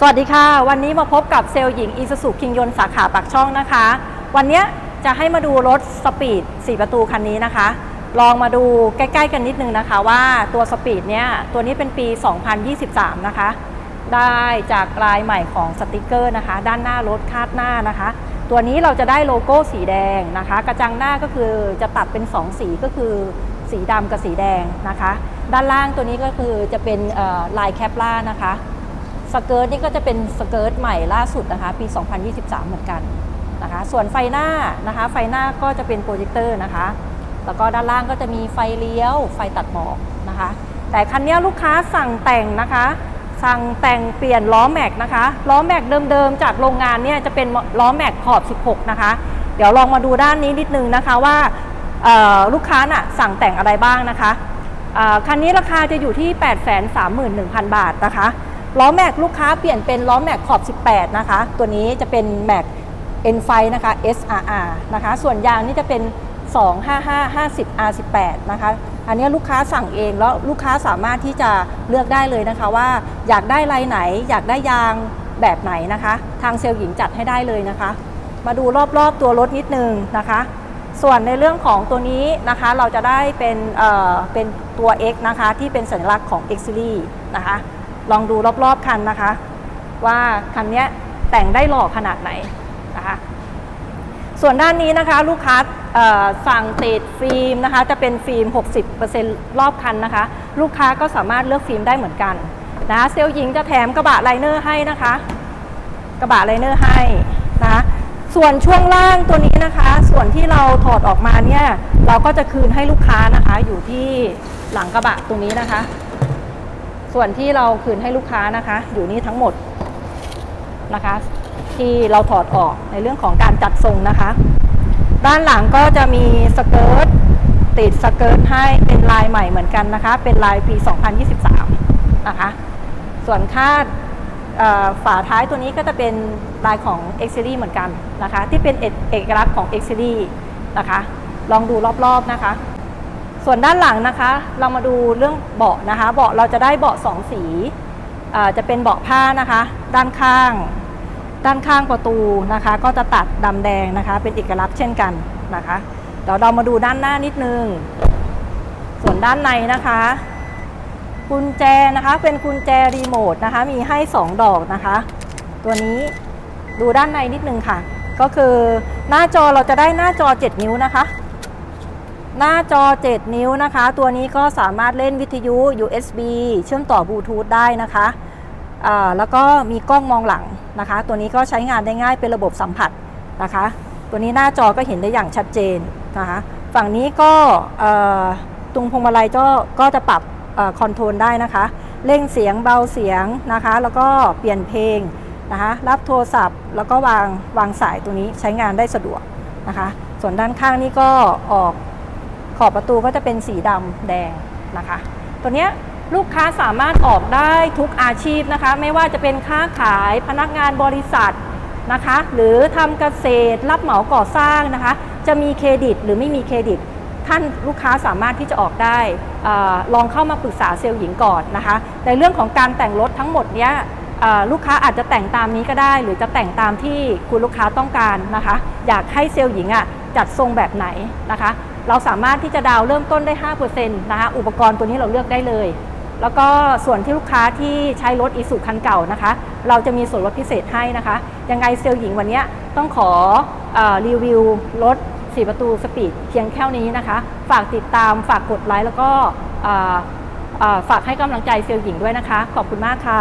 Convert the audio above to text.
สวัสดีค่ะ วันนี้มาพบกับเซลล์หญิงอีซูซูคิงยนสาขาปากช่องนะคะ วันนี้จะให้มาดูรถสปีด 4 ประตูคันนี้นะคะ ลองมาดูใกล้ ๆ กันนิดนึงนะคะว่าตัวสปีดเนี่ยตัวนี้เป็นปี 2023 นะคะ ได้จากลายใหม่ของสติกเกอร์นะคะ ด้านหน้ารถคาดหน้านะคะ ตัวนี้เราจะได้โลโก้สีแดงนะคะ กระจังหน้าก็คือจะตัดเป็น 2 สีก็คือสีดำกับสีแดงนะคะ ด้านล่างตัวนี้ก็คือจะเป็นลายแคปล่านะคะ สเกิร์ตนี่ก็จะเป็นสเกิร์ตใหม่ล่าสุดนะคะปี 2023 เหมือนกันนะคะส่วนไฟหน้านะคะ ไฟหน้าก็จะเป็นโปรเจคเตอร์นะคะ แล้วก็ด้านล่างก็จะมีไฟเลี้ยว ไฟตัดหมอกนะคะ แต่คันนี้ลูกค้าสั่งแต่งนะคะ สั่งแต่งเปลี่ยนล้อแม็กนะคะ ล้อแม็กเดิมๆจากโรงงานเนี่ยจะเป็นล้อแม็กขอบ 16 นะคะ เดี๋ยวลองมาดูด้านนี้นิดนึงนะคะว่าลูกค้าน่ะสั่งแต่งอะไรบ้างนะคะคันนี้ราคาจะอยู่ที่ 831,000 บาทนะคะ ล้อแม็กลูกค้าเปลี่ยนเป็นล้อแม็กขอบ 18 นะคะ ตัวนี้จะเป็นแม็ก N ไฟนะคะ SRR นะคะ ส่วนยางนี่จะเป็น 255 50 R18 นะคะ อันนี้ลูกค้าสั่งเองแล้วลูกค้าสามารถที่จะเลือกได้เลยนะคะว่าอยากได้ลายไหน อยากได้ยางแบบไหนนะคะ ทางเซลล์หญิงจัดให้ได้เลยนะคะ มาดูรอบๆตัวรถนิดนึงนะคะ ส่วนในเรื่องของตัวนี้นะคะเราจะได้เป็นเอ่อเป็นตัว X นะคะที่เป็นสัญลักษณ์ของ X Series นะคะ ลองดูรอบๆคันนะคะ ว่าคันนี้แต่งได้หล่อขนาดไหนนะคะ ส่วนด้านนี้นะคะลูกค้าสั่งติดฟิล์มนะคะ จะเป็นฟิล์ม 60%รอบคันนะคะ ลูกค้าก็สามารถเลือกฟิล์มได้เหมือนกันนะเซลล์หญิงจะแถมกระบะไลเนอร์ให้นะคะ กระบะไลเนอร์ให้นะคะส่วนช่วงล่างตัวนี้นะคะ ส่วนที่เราถอดออกมาเนี่ย เราก็จะคืนให้ลูกค้านะคะ อยู่ที่หลังกระบะตรงนี้นะคะ ส่วนที่เราคืนให้ลูกค้านะคะ อยู่นี่ทั้งหมดนะคะ ที่เราถอดออกในเรื่องของการจัดทรงนะคะ ด้านหลังก็จะมีสเกิร์ตติดสเกิร์ตให้เป็นลายใหม่เหมือนกันนะคะ เป็นลายปี 2023 นะคะ ส่วนคาดฝาท้ายตัวนี้ก็จะเป็นลายของ X Series เหมือนกันนะคะ ที่เป็นเอกเอกลักษณ์ของ X Series นะคะ ลองดูรอบๆนะคะ ส่วนด้านหลังนะคะ เรามาดูเรื่องเบาะนะคะ เบาะเราจะได้เบาะสองสีอ่าจะเป็นเบาะผ้านะคะ ด้านข้าง ด้านข้างประตูนะคะ ก็จะตัดดำแดงนะคะ เป็นเอกลักษณ์เช่นกันนะคะเดี๋ยวเรามาดูด้านหน้านิดนึง ส่วนด้านในนะคะกุญแจนะคะ เป็นกุญแจรีโมทนะคะ มีให้ 2 ดอกนะคะ ตัวนี้ดูด้านในนิดนึงค่ะ ก็คือหน้าจอเราจะได้หน้าจอ 7 นิ้วนะคะ หน้าจอ 7 นิ้วนะคะ ตัวนี้ก็สามารถเล่นวิทยุ USB เชื่อมต่อบลูทูธได้นะคะแล้วก็มีกล้องมองหลังนะคะ ตัวนี้ก็ใช้งานได้ง่ายเป็นระบบสัมผัสนะคะ ตัวนี้หน้าจอก็เห็นได้อย่างชัดเจนนะคะ ฝั่งนี้ก็ตรงพวงมาลัยก็ก็จะปรับคอนโทรลได้นะคะ เร่งเสียงเบาเสียงนะคะ แล้วก็เปลี่ยนเพลงนะคะ รับโทรศัพท์ แล้วก็วางวางสายตัวนี้ใช้งานได้สะดวกนะคะ ส่วนด้านข้างนี่ก็ออก ขอบประตูก็จะเป็นสีดำแดงนะคะ ตัวเนี้ยลูกค้าสามารถออกได้ทุกอาชีพนะคะ ไม่ว่าจะเป็นค้าขายพนักงานบริษัทนะคะ หรือทำเกษตรรับเหมาก่อสร้างนะคะ จะมีเครดิตหรือไม่มีเครดิต ท่านลูกค้าสามารถที่จะออกได้อลองเข้ามาปรึกษาเซลล์หญิงก่อนนะคะ ในเรื่องของการแต่งรถทั้งหมดเนี้ยลูกค้าอาจจะแต่งตามนี้ก็ได้ หรือจะแต่งตามที่คุณลูกค้าต้องการนะคะ อยากให้เซลล์หญิงอะจัดทรงแบบไหนนะคะ เราสามารถที่จะดาวเริ่มต้นได้ 5%นะคะอุปกรณ์ตัวนี้เราเลือกได้เลย แล้วก็ส่วนที่ลูกค้าที่ใช้รถอีสุคันเก่านะคะ เราจะมีส่วนลดพิเศษให้นะคะ ยังไงเซลล์หญิงวันนี้ต้องขออรีวิวรถ4ประตูสปีดเพียงแค่นี้นะคะ ฝากติดตามฝากกดไลค์แล้วก็ฝากให้กำลังใจเซลล์หญิงด้วยนะคะ ขอบคุณมากค่ะ